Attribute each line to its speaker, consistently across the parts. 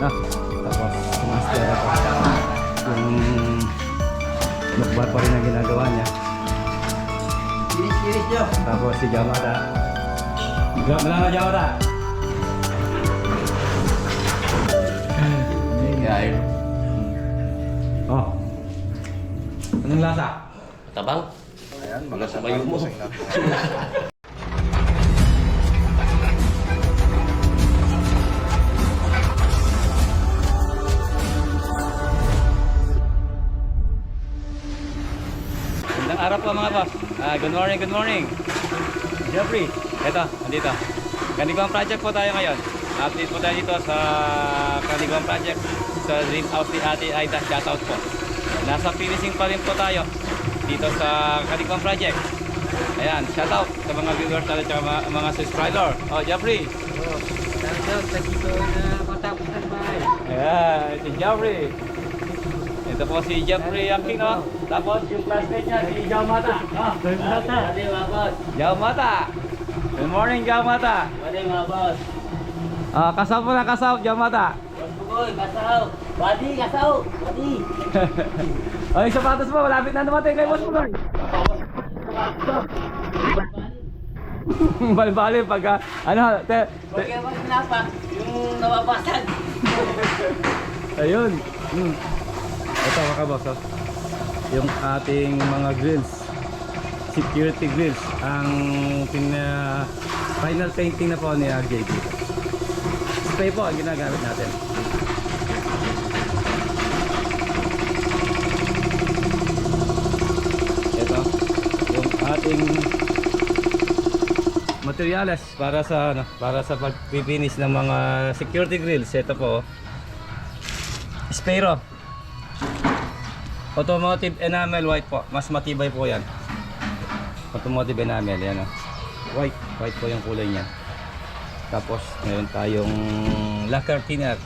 Speaker 1: no? Tapos, master na po. Yung nukbar pa rin ang ginagawa niya. Tapos si Jamada. Grab na lang na Jamada.
Speaker 2: Kaya
Speaker 1: Oh. Anong lasa?
Speaker 2: Tabang.
Speaker 3: Ayan,
Speaker 2: Wala sa bayo mo.
Speaker 1: po mga boss. Ah, good morning, good morning. Jeffrey, eto, andito. Kanigawang project po tayo ngayon. Update po tayo dito sa Kanigawang project sa dream house ni Ate Aida. Shoutout po. Nasa finishing pa rin po tayo dito sa Kanigawang project. Ayan, shoutout sa mga viewers natin at mga, mga subscriber. Oh, Jeffrey.
Speaker 2: Shoutout sa dito na matapusan bahay.
Speaker 1: Ayan, si Jeffrey. Ito po si Jeffrey Yaking, no? Tapos yung classmate niya, si Jao Mata. Oh, good Mata.
Speaker 2: Pwede mga boss.
Speaker 1: Jao Mata. Good morning, Jao Mata.
Speaker 2: Pwede mga boss.
Speaker 1: Ah, kasap mo na kasap, Jao Mata.
Speaker 2: Boss Bugoy, kasaw. Badi, kasaw. Badi.
Speaker 1: Ay, yung sapatos mo, malapit na dumating kay Boss Punoy. Bali-bali pagka, ano, te,
Speaker 2: Huwag
Speaker 1: te,
Speaker 2: kayo mag-sinapa. Yung nababasan.
Speaker 1: ayun. Hmm. Ito mga kaboss, oh. yung ating mga grills, security grills, ang pina, final painting na po ni RJB. Spray po ang ginagamit natin. Ito, yung ating materials para sa ano, para sa pagpipinis ng mga security grills. Ito po. oh. Automotive enamel white po. Mas matibay po 'yan. Automotive enamel 'yan oh. White, white po yung kulay niya. Tapos meron tayong lacquer thinner.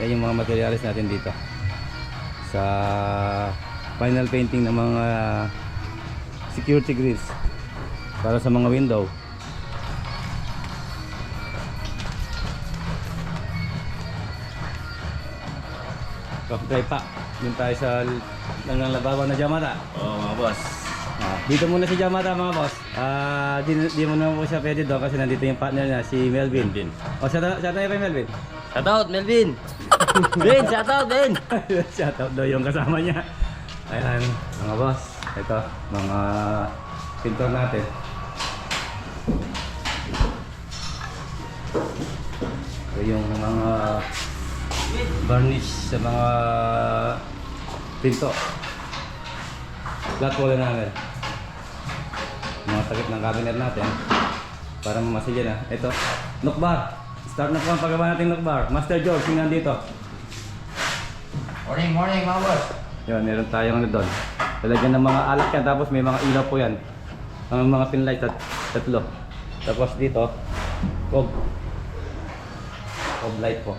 Speaker 1: Yan yung mga materials natin dito. Sa final painting ng mga security grills para sa mga window. Kapag pa, yun tayo sa nanganlabawan na Jamata.
Speaker 2: Oo mga boss.
Speaker 1: Ah, dito muna si Jamata mga boss. Ah, di, di mo na po siya pwede doon kasi nandito yung partner niya, si Melvin.
Speaker 2: Melvin.
Speaker 1: O, shout out, shout out kay Melvin.
Speaker 2: Shoutout, Melvin. Ben, shoutout, Ben.
Speaker 1: shout out daw yung kasama niya. Ayan, mga boss. Ito, mga pintor natin. Ito yung mga varnish sa mga pinto. Flat wall na namin. Mga takip ng cabinet natin para mamasilya na. Ito, nukbar. Start na po ang paggawa natin nukbar. Master George, yung nandito.
Speaker 2: Morning, morning mga boss.
Speaker 1: Yun, meron tayong ano doon. Lalagyan ng mga alak yan, tapos may mga ilaw po yan. Ang mga pinlight at tatlo. Tapos dito, cob. Cob light po.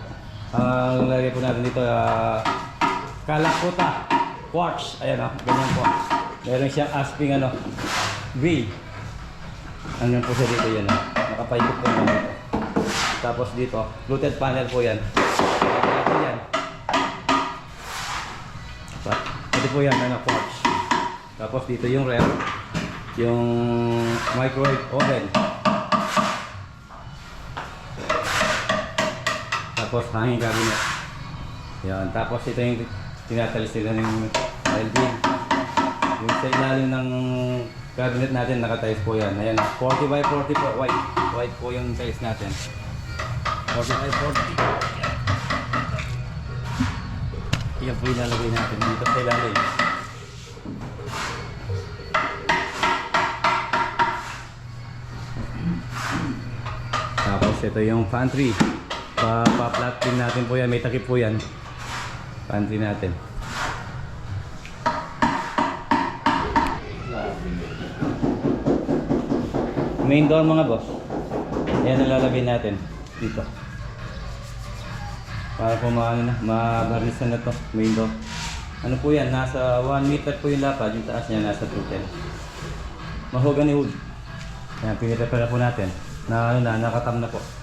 Speaker 1: Ang lalagay po natin dito, uh, kalakuta. Quartz. Ayan o, ganyan po. Meron siyang asping ano, V. Hanggang po siya dito yan o. Nakapaikot po yan dito. Tapos dito, fluted panel po yan. Ito yan. Ito po yan, ano, quartz. Tapos dito yung ref, yung microwave oven. Tapos hanging cabinet. Yan. Tapos ito yung tinatalis nila ng Elvin. Yung sa ilalim ng cabinet natin, nakatiles po yan. Ayan, 40 by 40 po, white. White po yung tiles natin. 40 by 40. Yan po yung lalagay natin dito sa ilalim. Tapos ito yung pantry. Pa, pa-flat din natin po yan. May takip po yan. Pantry natin. Main door mga boss. Yan ang lalagay natin dito. Para po maano na, mabarnisan na to, main door. Ano po yan, nasa 1 meter po yung lapad, yung taas niya nasa 210. Mahogany wood. Yan, pinipepera po natin. Na ano na, nakatam na po.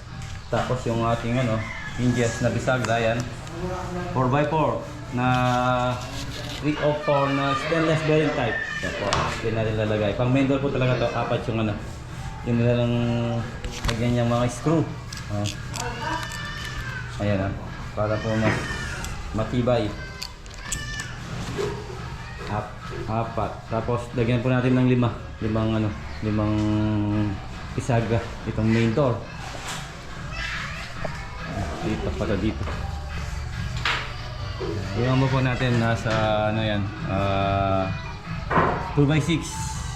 Speaker 1: Tapos yung ating ano, hinges na bisagra, yan. 4x4 na 304 na stainless bearing type. Yan po, yun natin lalagay. Pang main door po talaga to, apat yung ano. Yun nila lang lagyan yung mga screw. Oh. Ayan ah, para po mas matibay. Ap, apat. Tapos lagyan po natin ng lima. Limang ano, limang isaga itong main door. Dito pala dito. Yung mo po natin nasa ano yan, ah 2x6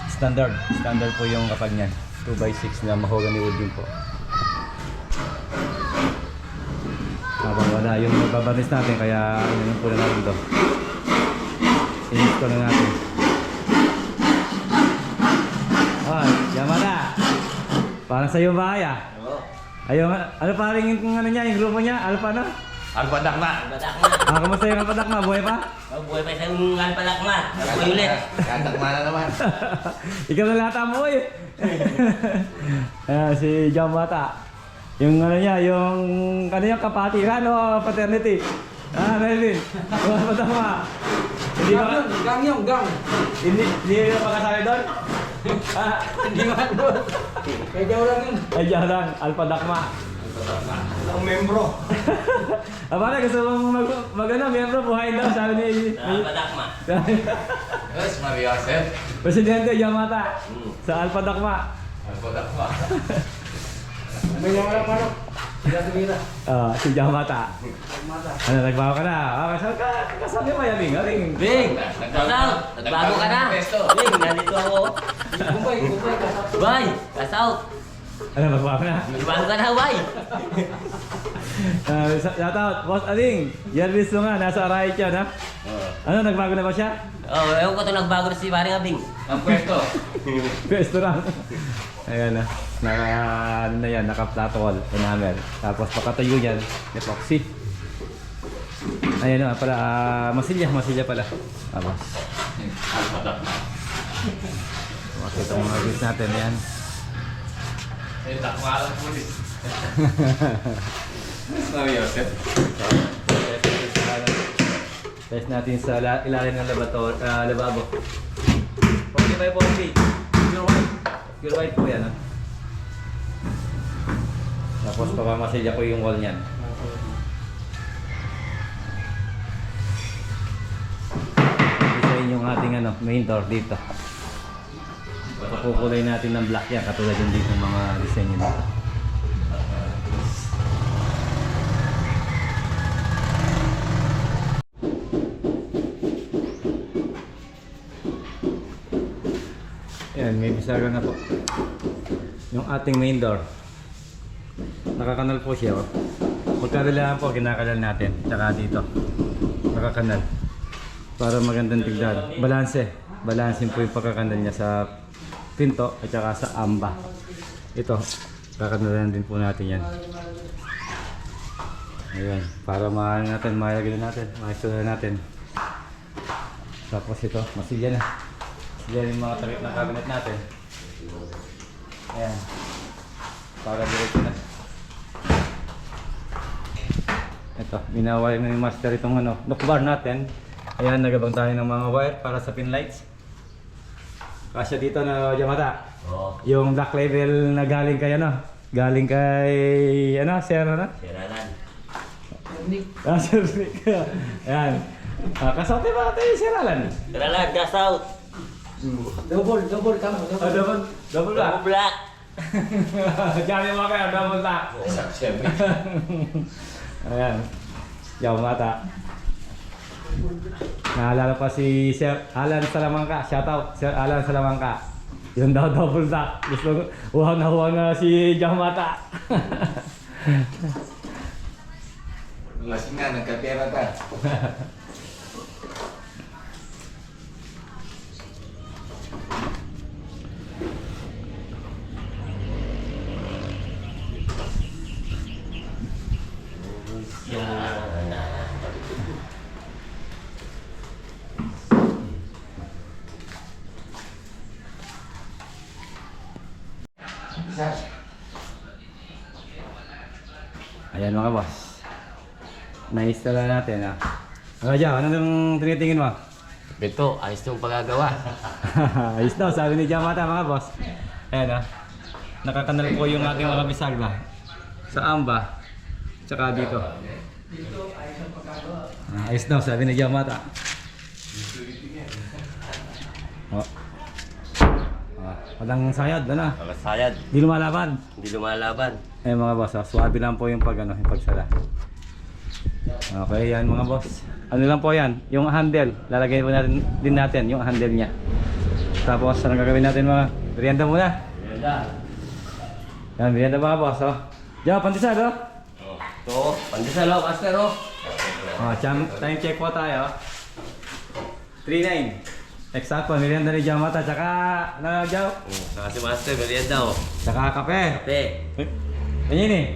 Speaker 1: standard. Standard po yung kapag niyan. 2x6 na mahogany wood din po. Habang wala yung magbabanis natin kaya ano yung pula natin to. Ko na natin. Oh, Yamada. Parang sa'yo bahay ah. Ayaw nga, ano parang yung ano niya, yung grupo niya, Alpha na?
Speaker 3: Alpadak na.
Speaker 2: Badak na.
Speaker 1: Ah, kamusta yung kapadak na? Buhay pa?
Speaker 2: Oh, buhay pa isang alpadak na. Buhay ulit.
Speaker 3: Katakma na naman.
Speaker 1: Ikaw na lahat ang buhay. Ayan, si John Bata. Yung ano niya, yung ano yung kapatiran o paternity. Ah, Melvin. Mga patama. Hindi ba?
Speaker 2: Gang yung gang.
Speaker 1: Hindi, hindi ka pakasali doon? Ah,
Speaker 2: Hindi man doon. Daw lang yun.
Speaker 1: diyan lang, Alpha Dakma.
Speaker 3: Ang membro.
Speaker 1: Ah, pare, gusto mong mag, mag ano, miyembro, buhay daw, sabi ni...
Speaker 2: Alpadak ma.
Speaker 3: Yes, Maria Joseph.
Speaker 1: Presidente Yamata sa Alpha Dakma.
Speaker 3: Alpadak na.
Speaker 2: May yung alam ano.
Speaker 1: Ah, si Yamata. Ano, nagbago ka na? Ah, kasal ka, kasal ka ba yan, Bing? Aling.
Speaker 2: Bing! Kasaw! Nagbago ka na! Bing, nandito ako. Kumpay, kumpay, kasaw. Bay! Kasaw!
Speaker 1: Ano, nagbago na?
Speaker 2: Nagbago ka na, bay!
Speaker 1: Ah, sa- shout out, Boss Aling. Yervis mo nga, nasa right yan, ha? Ano, nagbago na ba siya?
Speaker 2: Oh, ewan ko ito nagbago na si Paring Abing.
Speaker 3: Ang pwesto.
Speaker 1: Restaurant. Ayan na. Naka, ano na yan, naka flat wall, enamel. Tapos pakatayo yan, epoxy. Ayan na pala, ah, masilya, masilya pala. Tapos, makita mo mga views natin, yan.
Speaker 3: Eh, takma lang pulis. Yes, Maria Joseph.
Speaker 1: Test natin sa la- ilalim ng labator, ah, lababo. 45 40. Pure white. Pure white po yan. ah. Tapos pamamasilya ko yung wall niyan. Design yung ating ano, main door dito. Pakukulay natin ng black yan katulad yung dito mga design nyo dito. Yan, may bisaga na po. Yung ating main door. Nakakanal po siya. Oh. Pagkarilaan po, kinakanal natin. Tsaka dito. Nakakanal. Para magandang tignan. Balanse. Balansin po yung pagkakanal niya sa pinto at saka sa amba. Ito, kakanalan din po natin yan. Ayan, para maano natin, mayagin natin, maistura natin. Tapos ito, masilya na. Masilya yung mga takip ng cabinet natin. Ayan. Para diretso na. Ito, minawire na yung master itong ano, knock bar natin. Ayan, nagabang tayo ng mga wire para sa pin lights. Kasya dito na Yamata.
Speaker 2: Oo.
Speaker 1: Yung black label na galing kay ano? Galing kay ano, Sir ano?
Speaker 2: Siranan.
Speaker 1: Ah, Sir Nick. Ayan. Ah, kasote ba tayo Sir Alan?
Speaker 2: Siranan, kasaw!
Speaker 4: Double, double
Speaker 1: Ah,
Speaker 4: double.
Speaker 1: double, double
Speaker 2: Double
Speaker 1: ba?
Speaker 2: black!
Speaker 1: Diyan yung mga kayo, double.
Speaker 3: Saksyon.
Speaker 1: Ayan. Yaw mata. Naalala pa si Sir Alan Salamangka. Shoutout, Sir Alan Salamangka. Yun daw double ta. Gusto uhaw na uhaw na si Jamata.
Speaker 3: Lasing nga, nagkapera ka.
Speaker 1: Ayan mga boss. Na-install na natin ha. Ano dyan? Ano nang tinitingin mo?
Speaker 2: Ito, ayos yung pagagawa.
Speaker 1: Ayos daw, sabi ni Jamata mga boss. Ayan ha. Nakakanal po yung ating mga bisagla. Sa amba. Tsaka dito. Ah, ayos daw, sabi ni Jamata. Oh. Ah, walang sayad, ano?
Speaker 2: Mga sayad,
Speaker 1: Di lumalaban.
Speaker 2: hindi lumalaban.
Speaker 1: Eh mga boss, ah, swabe lang po yung pag ano, yung pagsala. Okay, yan mga boss. Ano lang po yan, yung handle. Lalagay po natin din natin yung handle niya. Tapos ano gagawin natin mga merienda muna. Yan, merienda mga boss, oh. Diyan, pandesal, oh.
Speaker 2: Ito, pandesal oh, master oh.
Speaker 1: Oh, time, time check po tayo. 3-9. Eksakto, merienda ni Jamata, tsaka, ano, Jaw?
Speaker 2: Oh, saka si master, merienda oh.
Speaker 1: Tsaka kape.
Speaker 2: Kape.
Speaker 1: Eh, Ganyan eh.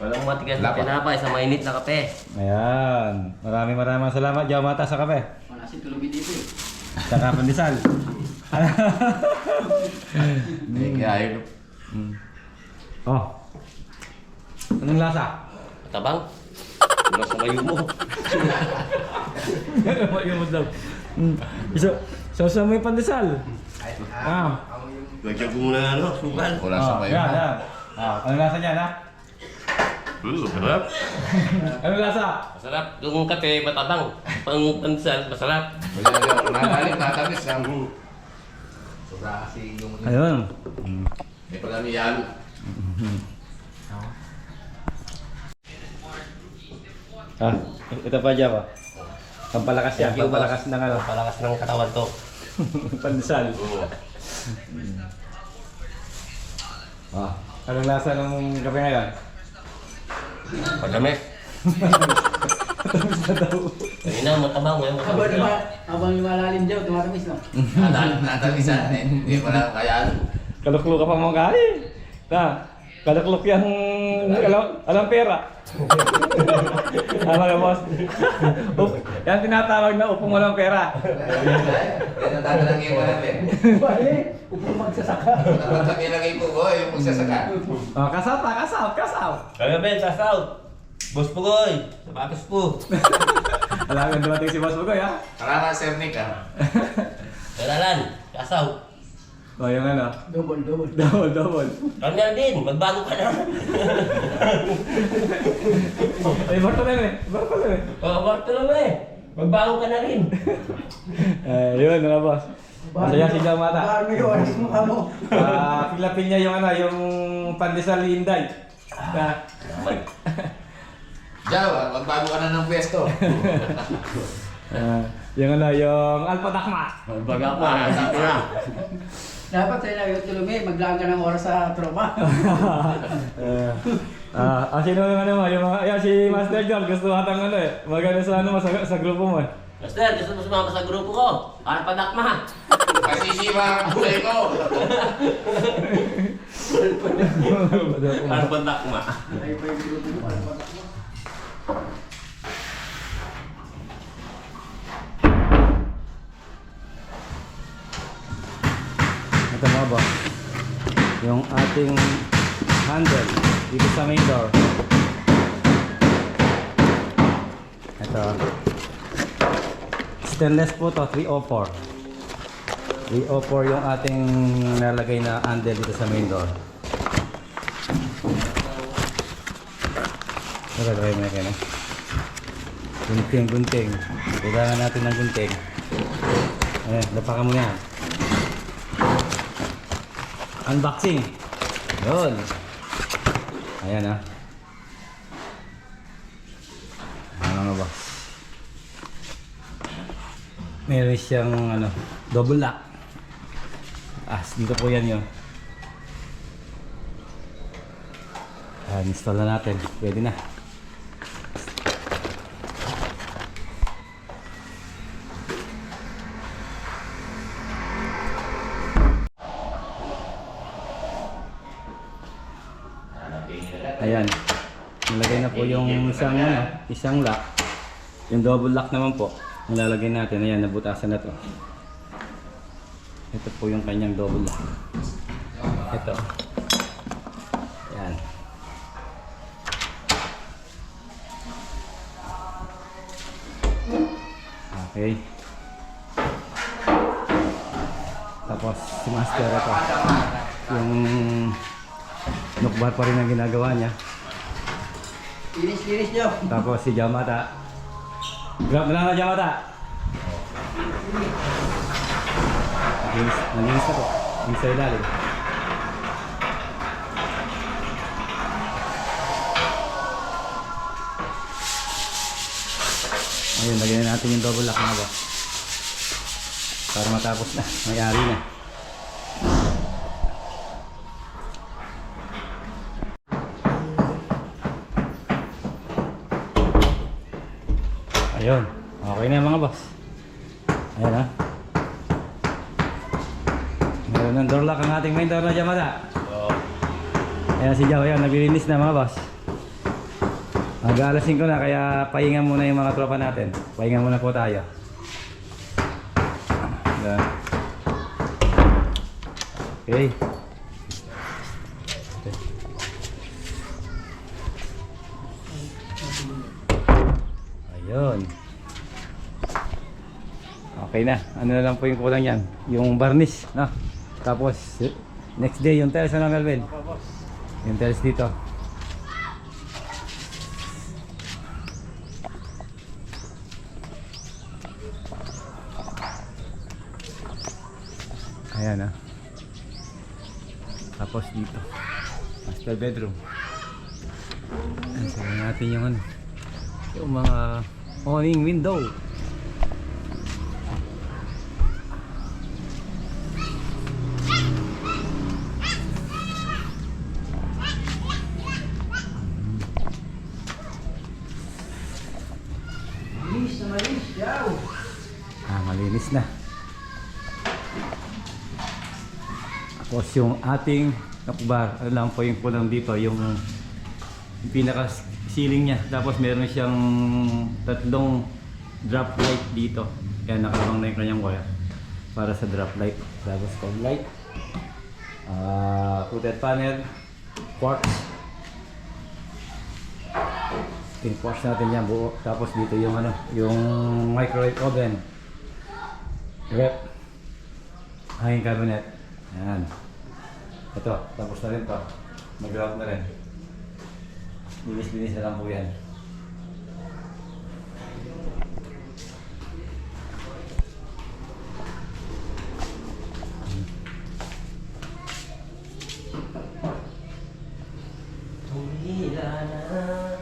Speaker 2: Walang matigas na tinapay sa mainit na kape.
Speaker 1: Ayan. Maraming maraming salamat, Jamata, sa kape.
Speaker 4: Wala si tulubi dito eh.
Speaker 1: Tsaka pandesal.
Speaker 3: Hindi kaya yun.
Speaker 1: Mm. Oh. Anong lasa?
Speaker 2: Matabang. Mas sa mayo mo.
Speaker 1: Yung mo daw. Mm. Isa, sausa mo yung pandesal. Ah.
Speaker 2: Lagyan ko muna ano, sugal.
Speaker 3: Wala sa
Speaker 1: Oh,
Speaker 3: kayo.
Speaker 1: yan, yan. Ah, anong lasa niyan, ha?
Speaker 2: Hmm, masarap.
Speaker 1: Anong lasa?
Speaker 2: Masarap. Yung kape, matabang. Pang pandesal, masarap.
Speaker 3: Wala na. Nagalit, natamis lang. Sobra kasi yung...
Speaker 1: Ayun.
Speaker 3: May pala may yalo.
Speaker 1: Ah, ito pa dyan pa. Pampalakas yan, pampalakas ng ano.
Speaker 2: Palakas ng katawan to.
Speaker 1: pandesal.
Speaker 2: Oo.
Speaker 1: Ah. Anong lasa ng kape ngayon?
Speaker 2: Pagdamis. Kanina, matabang. Ngayon,
Speaker 4: Habang, luma, habang lumalalim dyan, tumatamis no?
Speaker 3: Natamis, ah. Hindi pala kaya.
Speaker 1: Kaluklok ka pa mga kali. Na, kaluklok yung alam, alam pera. Tama ka boss. Up, yan tinatawag na upong walang pera.
Speaker 3: Yan ang tatalagay mo natin.
Speaker 4: Bali, upang magsasaka.
Speaker 3: Sa ilagay po ko yung magsasaka.
Speaker 1: Oh, kasal pa, kasal, kasal.
Speaker 2: Kagabi, sasaw. Boss Pugoy. Sapatos po.
Speaker 1: Alam mo dumating si Boss Bugoy ha?
Speaker 3: Karama Sir Nick ah.
Speaker 2: Karalan. Kasaw.
Speaker 1: Oh, yung ano.
Speaker 4: Double, double.
Speaker 1: Double, double.
Speaker 2: Kanya din. Magbago ka na.
Speaker 1: Ay, Bartolome. Bartolome.
Speaker 2: Oh, Bartolome. Magbago ka na rin.
Speaker 1: Eh, yun mga boss. Masaya si Jamata.
Speaker 4: Baka may oras mo ka mo.
Speaker 1: Ah, piglapin niya yung ano, yung pandesal Inday. Na,
Speaker 3: Jaw, ah, magbago ka na ng pwesto.
Speaker 1: ah, yung ano, yung Alpha Takma.
Speaker 2: Magbaga pa.
Speaker 4: Dapat sa'yo na yung tulubi, maglaan ka ng oras sa tropa.
Speaker 1: Eh, Ah, ah, sino yung ano mo, yung mga, ayan, si Master John, gusto hatang ano eh, magano sa ano mo, sa, sa grupo mo eh.
Speaker 2: Master, gusto mo sumama sa grupo ko? Para padakma.
Speaker 3: Masisiwa ang buhay ko.
Speaker 2: Para padakma.
Speaker 4: Ay pa yung grupo mo, para matakbo.
Speaker 1: Mga boss, yung ating handle dito sa main door. Ito. Stainless po to, 304. 304 yung ating nalagay na handle dito sa main door. Nalagay mo na kayo. Gunting, gunting. Kailangan natin ng gunting. Ayan, lapakan mo yan. Unboxing. Yun. Ayan ah. Ano nga ba? Meron siyang ano, double lock. Ah, dito po yan yun. Ayan, install na natin. Pwede na. isang lock. Yung double lock naman po, ang lalagay natin, ayan, nabutasan na to. Ito po yung kanyang double lock. Ito. Ayan. Okay. Tapos, si master ito. Yung nukbar pa rin ang ginagawa niya.
Speaker 4: Linis-linis nyo.
Speaker 1: Tapos si Jamata. Grab na lang na Jamata. Nalinis, nalinis na po. Yung sa ilalim. Ayun, lagyan na natin yung double lock na ba. Para matapos na. May-ari na. Ayun. Okay na mga boss. Ayan ha. Meron ng door lock ang ating main door na Yamada. Ayan si Jao yan. Naglilinis na mga boss. Mag-aalasin ko na kaya pahinga muna yung mga tropa natin. Pahinga muna po tayo. Ayan. Okay. Ayun. Okay na. Ano na lang po yung kulang yan? Yung varnish, no? Tapos, next day yung tiles na Melvin. Yung tiles dito. Ayan ah. Tapos dito. Master bedroom. Ayan, sabi natin yung ano. Yung mga awning window. Yung ating nakbar, ano lang po yung kulang dito, yung, pinaka ceiling niya. Tapos meron siyang tatlong drop light dito. Kaya nakalabang na yung kanyang wire para sa drop light. Tapos fog light, ah coated panel, quartz. Tin quartz natin yan buo. Tapos dito yung ano, yung microwave oven. Rep. Hanging cabinet. Ayan. Ito, tapos na rin to. Mag-ground na rin. Linis-linis na lang po yan.
Speaker 2: Tumila na.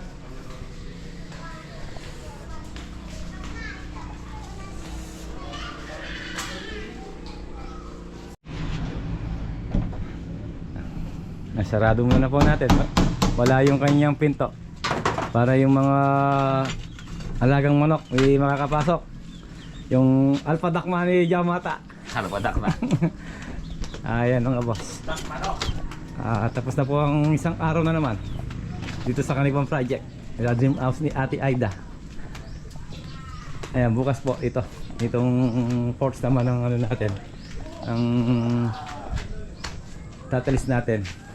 Speaker 1: Nasarado muna po natin. Wala yung kanyang pinto. Para yung mga alagang manok ay makakapasok. Yung alpha duck man ni Yamata.
Speaker 2: Ano ba dak na?
Speaker 1: Ayan mga boss. Ah, tapos na po ang isang araw na naman. Dito sa kanibang project. Sa dream house ni Ate Aida. Ayan, bukas po ito. Itong ports naman ng ano natin. Ang tatalis natin.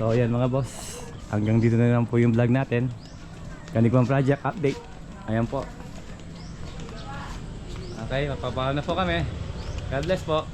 Speaker 1: So ayan mga boss. Hanggang dito na lang po yung vlog natin. Kanigwang project update. Ayan po. Okay, magpapakaw na po kami. God bless po.